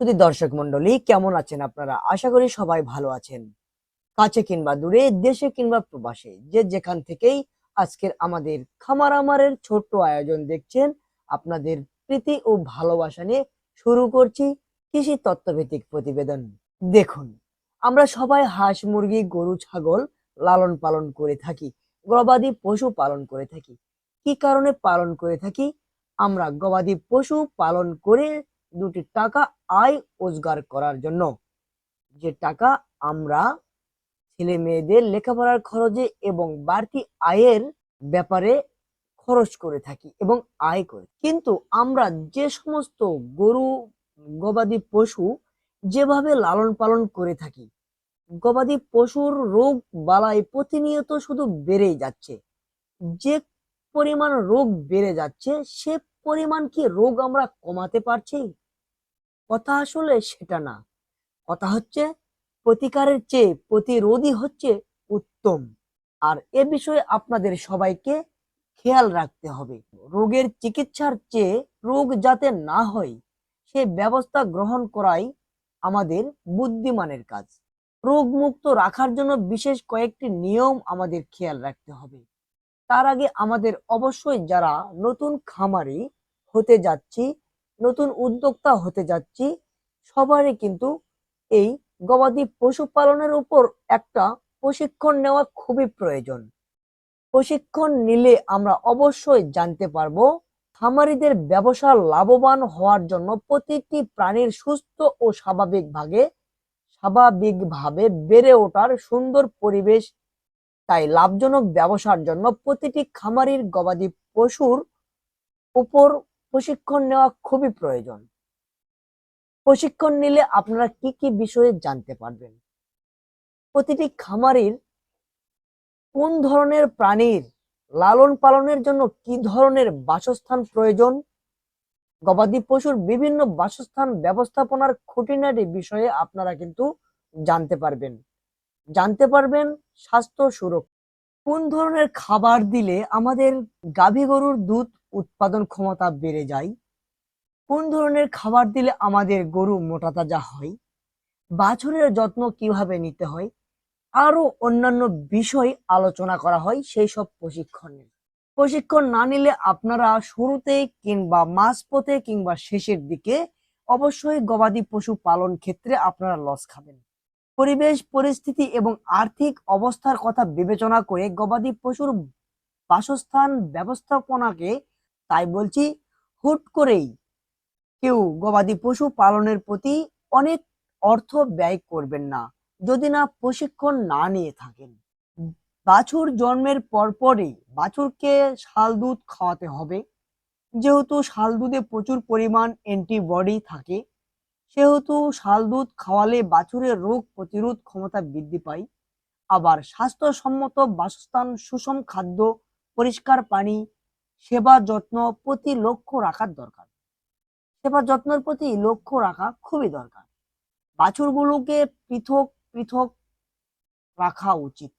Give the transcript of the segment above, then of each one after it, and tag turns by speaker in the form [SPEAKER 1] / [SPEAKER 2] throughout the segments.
[SPEAKER 1] যদি দর্শক মন্ডলী, কেমন আছেন আপনারা? আশা করি সবাই ভালো আছেন। কাছে কিংবা দূরে, দেশে কিংবা প্রবাসে, যে যেখান থেকেই আজকের আমাদের খামার আমারের ছোট্ট আয়োজন দেখছেন, আপনাদের প্রীতি ও ভালোবাসা নিয়ে শুরু করছি কৃষি তত্ত্বভিত্তিক প্রতিবেদন। দেখুন, আমরা সবাই হাঁস, মুরগি, গরু, ছাগল লালন পালন করে থাকি, গবাদি পশু পালন করে থাকি। কি কারণে পালন করে থাকি? আমরা গবাদি পশু পালন করে দুটি টাকা আয় রোজগার করার জন্য। যে টাকা আমরা ছেলে মেয়েদের লেখাপড়ার খরচে এবং বাড়তি আয়ের ব্যাপারে খরচ করে থাকি এবং আয় করে কিন্তু আমরা যে সমস্ত গরু, গবাদি পশু যেভাবে লালন পালন করে থাকি, গবাদি পশুর রোগ বালাই প্রতিনিয়ত শুধু বেড়েই যাচ্ছে। যে পরিমাণ রোগ বেড়ে যাচ্ছে, সে পরিমাণ কি রোগ আমরা কমাতে পারছি? কথা আসলে সেটা না। কথা হচ্ছে প্রতিকারের চেয়ে প্রতিরোধই হচ্ছে উত্তম। আর এ বিষয়ে আপনাদের সবাইকে খেয়াল রাখতে হবে। রোগের চিকিৎসার চেয়ে রোগ যাতে না হয়, সে ব্যবস্থা গ্রহণ করাই আমাদের বুদ্ধিমানের কাজ। রোগ মুক্ত রাখার জন্য বিশেষ কয়েকটি নিয়ম আমাদের খেয়াল রাখতে হবে। তার আগে আমাদের অবশ্যই যারা নতুন খামারি হতে যাচ্ছি নতুন উদ্যোক্তা হতে যাচ্ছি, সবারই কিন্তু এই গবাদি পশুপালনের উপর একটা প্রশিক্ষণ নেওয়া খুবই প্রয়োজন। প্রশিক্ষণ নিলে আমরা অবশ্যই জানতে পারব খামারিদের ব্যবসা লাভবান হওয়ার জন্য প্রতিটি প্রাণীর সুস্থ ও স্বাভাবিকভাবে স্বাভাবিকভাবে বেড়ে ওঠার সুন্দর পরিবেশ, তাই লাভজনক ব্যবসার জন্য প্রতিটি খামারির গবাদি পশুর উপর প্রশিক্ষণ নেওয়া খুবই প্রয়োজন। প্রশিক্ষণ নিলে আপনারা কি কি বিষয়ে জানতে পারবেন? প্রতিটি খামারির কোন ধরনের প্রাণীর লালন পালনের জন্য কি ধরনের বাসস্থান প্রয়োজন? গবাদি পশুর বিভিন্ন বাসস্থান ব্যবস্থাপনার খুঁটিনাটি বিষয়ে আপনারা কিন্তু জানতে পারবেন। জানতে পারবেন স্বাস্থ্য সুরক্ষা কোন ধরনের খাবার দিলে আমাদের গাভী গরুর দুধ উৎপাদন ক্ষমতা বেড়ে যায়? কোন ধরনের খাবার দিলে আমাদের গরু মোটা তাজা হয়? বাছুরের যত্ন কীভাবে নিতে হয়? আরও অন্যান্য বিষয় আলোচনা করা হয় সেই সব প্রশিক্ষণ প্রশিক্ষণে প্রশিক্ষণ না নিলে আপনারা শুরুতে কিংবা মাঝপথে কিংবা শেষের দিকে অবশ্যই গবাদি পশু পালন ক্ষেত্রে আপনারা লস খাবেন। পরিবেশ, পরিস্থিতি এবং আর্থিক অবস্থার কথা বিবেচনা করে গবাদি পশুর বাসস্থান ব্যবস্থাপনাকে তাই বলছি হুট করেই কেউ গবাদি পশু পালনের প্রতি অনেক অর্থ ব্যয় করবেন না, যদি না প্রশিক্ষণ না নিয়ে থাকেন। বাছুর জন্মের পরপরই বাছুরকে শাল দুধ খাওয়াতে হবে। যেহেতু শাল দুধে প্রচুর পরিমাণ অ্যান্টিবডি থাকে সেহেতু শাল দুধ খাওয়ালে বাছুরের রোগ প্রতিরোধ ক্ষমতা বৃদ্ধি পায়। আবার স্বাস্থ্যসম্মত বাসস্থান, সুষম খাদ্য, পরিষ্কার পানি, সেবা যত্ন প্রতি লক্ষ্য রাখার দরকার। সেবা যত্নের প্রতি লক্ষ্য রাখা খুবই দরকার। বাছুরগুলোকে পৃথক পৃথক রাখা উচিত।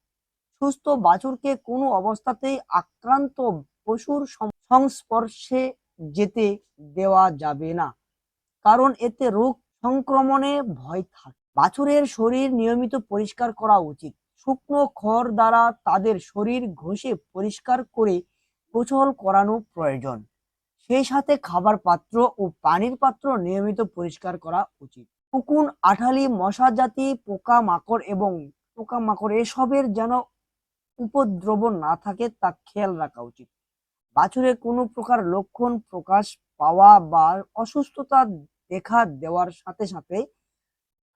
[SPEAKER 1] সুস্থ বাছুরকে কোনো অবস্থাতেই আক্রান্ত পশুর সংস্পর্শে যেতে দেওয়া যাবে না। কারণ এতে রোগ সংক্রমণে ভয় থাকে। বাছুরের শরীর নিয়মিত পরিষ্কার করা উচিত। শুকনো খড় দ্বারা তাদের শরীর ঘষে পরিষ্কার করে গোসল করানো প্রয়োজন। সেই সাথে খাবার পাত্র ও পানির পাত্র নিয়মিত পরিষ্কার করা উচিত। উকুন, আঠালি, মশা জাতি, পোকা মাকড় এবং পোকা মাকড় এসবের যেন উপদ্রব না থাকে তা খেয়াল রাখা উচিত। বাছুরে কোনো প্রকার লক্ষণ প্রকাশ পাওয়া বা অসুস্থতা দেখা দেওয়ার সাথে সাথে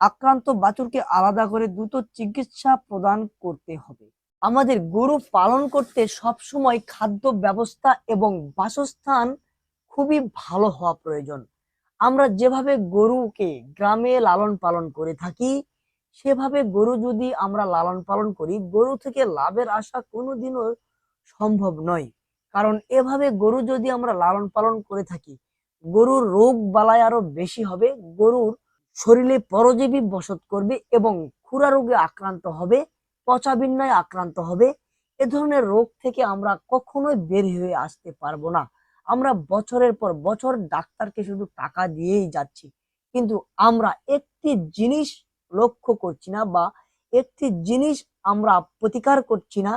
[SPEAKER 1] আক্রান্ত বাছুরকে আলাদা করে দ্রুত চিকিৎসা প্রদান করতে হবে। আমাদের গরু পালন করতে সবসময় খাদ্য ব্যবস্থা এবং বাসস্থান খুবই ভালো হওয়া প্রয়োজন। আমরা যেভাবে গরুকে গ্রামে লালন পালন করে থাকি, সেভাবে গরু যদি আমরা লালন পালন করি, গরু থেকে লাভের আশা কোনোদিনও সম্ভব নয়। কারণ এভাবে গরু যদি আমরা লালন পালন করে থাকি, গরুর রোগ বালাই আরও বেশি হবে, গরুর শরীরে পরজীবী বসত করবে এবং খুরা রোগে আক্রান্ত হবে, পচা বিন্যায় আক্রান্ত হবে, এ ধরনের রোগ থেকে আমরা কখনোই বের হয়ে আসতে পারব না। আমরা বছরের পর বছর ডাক্তারকে শুধু টাকা দিয়েই যাচ্ছি, কিন্তু আমরা একটি জিনিস লক্ষ্য করছি না বা একটি জিনিস আমরা প্রতিকার করছি না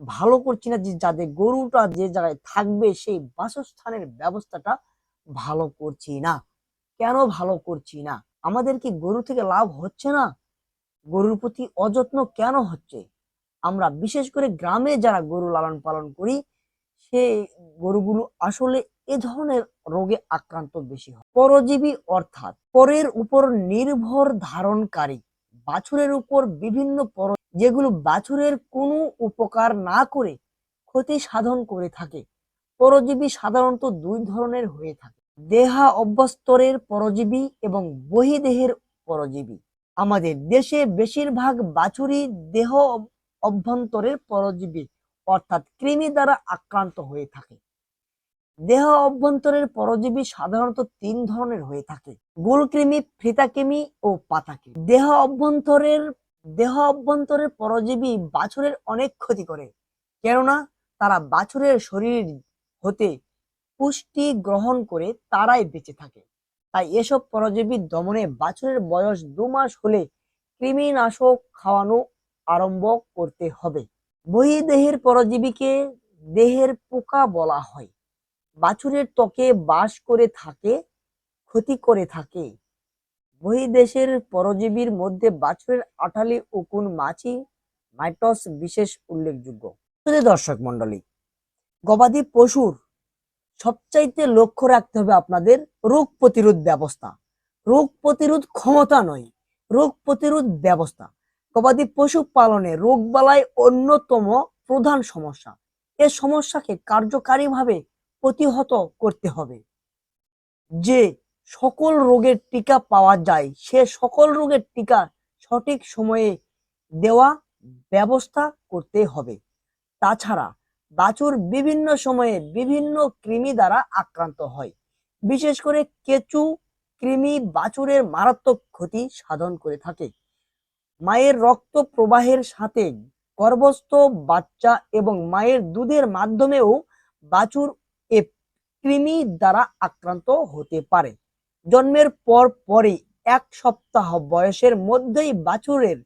[SPEAKER 1] ভালো করছি না যে যাদের গরুটা যে জায়গায় থাকবে সেই বাসস্থানের ব্যবস্থাটা ভালো করছি না। কেন ভালো করছি না? আমাদের কি গরু থেকে লাভ হচ্ছে না? গরুর প্রতি অযত্ন কেন হচ্ছে? আমরা বিশেষ করে গ্রামে যারা গরু লালন পালন করি, সেই গরুগুলো আসলে এ ধরনের রোগে আক্রান্ত বেশি হয়। পরজীবী অর্থাৎ পরের উপর নির্ভর ধারণকারী বাছুরের উপর বিভিন্ন পর যেগুলো বাছুরের কোনো উপকার না করে ক্ষতি সাধন করে থাকে। পরজীবী সাধারণত দুই ধরনের হয়ে থাকে। দেহা অভ্যস্তরের পরজীবী এবং বহিদেহের পরজীবী। আমাদের দেশে বেশিরভাগ বাছুরি দেহ অভ্যন্তরের পরজীবী, অর্থাৎ কৃমি দ্বারা আক্রান্ত হয়ে থাকে। দেহ অভ্যন্তরের পরজীবী সাধারণত তিন ধরনের হয়ে থাকে। গোলকৃমি, ফ্রিতাকৃমি ও পাতাকৃমি। দেহ অভ্যন্তরের দেহ অভ্যন্তরের পরজীবী বাছুরের অনেক ক্ষতি করে। কেননা, তারা বাছুরের শরীর হতে পুষ্টি গ্রহণ করে তারাই বেঁচে থাকে। তাই এসব পরজীবী দমনে বাছুরের বয়স দু মাস হলে কৃমিনাশক খাওয়ানো আরম্ভ করতে হবে। বহিদেহের পরজীবীকে দেহের পোকা বলা হয়। বাছুরের ত্বকে বাস করে থাকে, ক্ষতি করে থাকে। বহিদেশের পরজীবীর মধ্যে বাছুরের আঠালি উকুন মাছি মাইটস বিশেষ উল্লেখযোগ্য। দর্শক মন্ডলী গবাদি পশুর সবচাইতে লক্ষ্য রাখতে হবে আপনাদের রোগ প্রতিরোধ ব্যবস্থা। রোগ প্রতিরোধ ক্ষমতা নয়, রোগ প্রতিরোধ ব্যবস্থা। গবাদি পশু পালনে রোগবালাই অন্যতম প্রধান সমস্যা। এ সমস্যাকে কার্যকারীভাবে প্রতিহত করতে হবে। যে সকল রোগের টিকা পাওয়া যায়। সে সকল রোগের টিকা সঠিক সময়ে দেওয়া ব্যবস্থা করতে হবে। তাছাড়া বাছুর বিভিন্ন সময়ে বিভিন্ন কৃমি দ্বারা আক্রান্ত হয়। বিশেষ করে কেঁচু কৃমি বাছুরের মারাত্মক ক্ষতি সাধন করে থাকে। মায়ের রক্ত প্রবাহের সাথে গর্ভস্থ বাচ্চা এবং মায়ের দুধের মাধ্যমেও বাছুর এ কৃমি দ্বারা আক্রান্ত হতে পারে। জন্মের পর পরই এক সপ্তাহ বয়সের মধ্যেই বাছুরের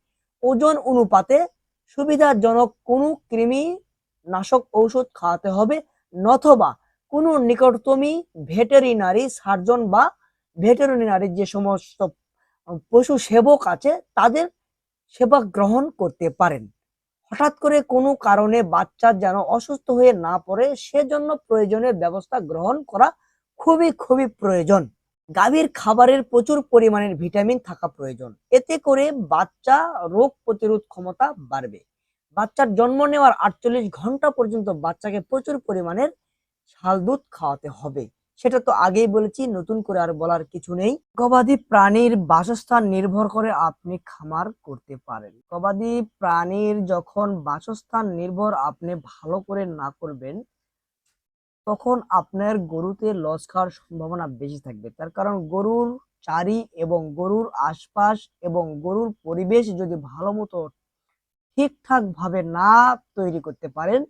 [SPEAKER 1] ওজন অনুপাতে সুবিধাজনক কোনো কৃমি নাশক ঔষধ খাওয়াতে হবে নথবা কোনো নিকটতমী ভেটেরিনারি সার্জন বা ভেটেরিনারি যে সমস্ত পশু সেবক আছে তাদের সেবা গ্রহণ করতে পারেন। হঠাৎ করে কোনো কারণে বাচ্চা যেন অসুস্থ হয়ে না পড়ে সেজন্য প্রয়োজনীয় ব্যবস্থা গ্রহণ করা খুবই খুবই প্রয়োজন। গাভীর খাবারের প্রচুর পরিমাণের ভিটামিন থাকা প্রয়োজন। এতে করে বাচ্চা রোগ প্রতিরোধ ক্ষমতা বাড়বে। বাচ্চার জন্ম নেওয়ার আটচল্লিশ ঘণ্টা পর্যন্ত বাচ্চাকে প্রচুর পরিমাণের শাল দুধ খাওয়াতে হবে। সেটা তো আগেই বলেছি, নতুন করে আর বলার কিছু নেই। গবাদি প্রাণীর বাসস্থান নির্ভর করে আপনি খামার করতে পারেন। গবাদি প্রাণীর যখন বাসস্থান নির্ভর আপনি ভালো করে না করবেন তখন আপনার গরুতে লস খাওয়ার সম্ভাবনা বেশি থাকবে। তার কারণ গরুর চারি এবং গরুর আশপাশ এবং গরুর পরিবেশ যদি ভালো মতো ঠিকঠাক ভাবে না তৈরি করতে পারেন,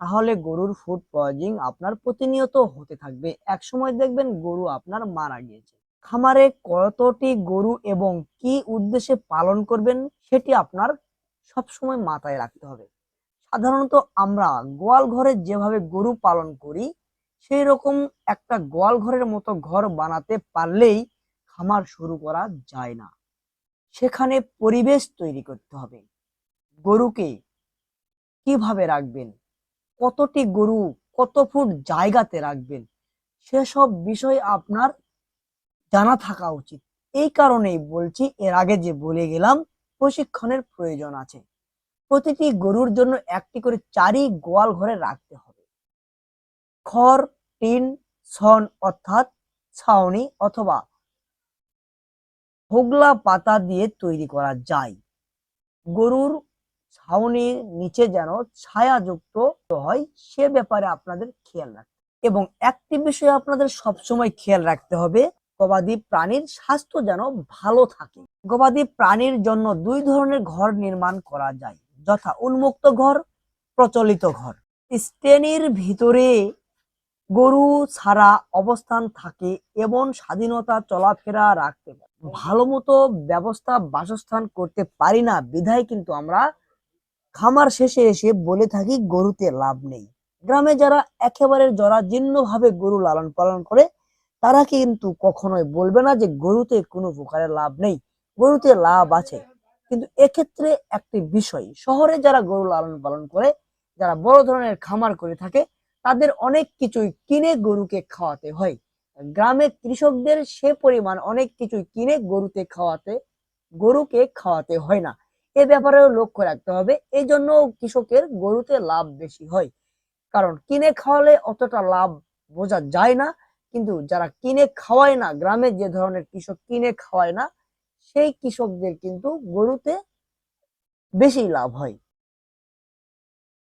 [SPEAKER 1] তাহলে গরুর ফুড পয়জিং আপনার প্রতিনিয়ত হতে থাকবে। এক সময় দেখবেন গরু আপনার মারা গিয়েছে। খামারে কতটি গরু এবং কি উদ্দেশ্যে পালন করবেন সেটি আপনার সব সময় মাথায় রাখতে হবে। সাধারণত আমরা গোয়াল ঘরে যেভাবে গরু পালন করি সেই রকম একটা গোয়াল ঘরের মতো ঘর বানাতে পারলেই খামার শুরু করা যায় না। সেখানে পরিবেশ তৈরি করতে হবে। গরুকে কীভাবে রাখবেন? কতটি গরু, কত ফুট জায়গাতে রাখবেন? সেসব বিষয় আপনার জানা থাকা উচিত। এই কারণেই বলছি, এর আগে যে বলে গেলাম, প্রশিক্ষণের প্রয়োজন আছে। প্রতিটি গরুর জন্য একটি করে চারি গোয়াল ঘরে রাখতে হবে। খড় টিন সন অর্থাৎ ছাউনি অথবা হোগলা পাতা দিয়ে তৈরি করা যায়। গরুর ছাউনির নিচে যেন ছায়াযুক্ত হয়, সে ব্যাপারে আপনাদের খেয়াল রাখতে এবং একটি বিষয় আপনাদের সবসময় খেয়াল রাখতে হবে, গবাদি প্রাণীর স্বাস্থ্য যেন ভালো থাকে। গবাদি প্রাণীর জন্য দুই ধরনের ঘর নির্মাণ করা যায়, যথা উন্মুক্ত ঘর, প্রচলিত ঘর। স্টেনির ভিতরে গরু ছাড়া অবস্থান থাকে এবং স্বাধীনতা চলাফেরা রাখতে পারে। ভালো মতো ব্যবস্থা বাসস্থান করতে পারি না, বিধায় কিন্তু আমরা খামার শেষে এসে বলে থাকি গরুতে লাভ নেই। গ্রামে যারা একেবারে জরাজীর্ণ ভাবে গরু লালন পালন করে, তারা কিন্তু কখনোই বলবে না যে গরুতে কোনো প্রকারের লাভ নেই, গরুতে লাভ আছে। কিন্তু এক্ষেত্রে একটি বিষয়, শহরে যারা গরু লালন পালন করে, যারা বড় ধরনের খামার করে থাকে তাদের অনেক কিছুই কিনে গরুকে খাওয়াতে হয়। গ্রামের কৃষকদের সে পরিমাণ অনেক কিছুই কিনে গরুতে খাওয়াতে, গরুকে খাওয়াতে হয় না। এ ব্যাপারেও লক্ষ্য রাখতে হবে। এই জন্য কৃষকের গরুতে লাভ বেশি হয়। কারণ কিনে খাওয়ালে অতটা লাভ বোঝা যায় না। কিন্তু যারা কিনে খাওয়ায় না, গ্রামে যে ধরনের কৃষক কিনে খাওয়ায় না, সেই কৃষকদের কিন্তু গরুতে বেশি লাভ হয়।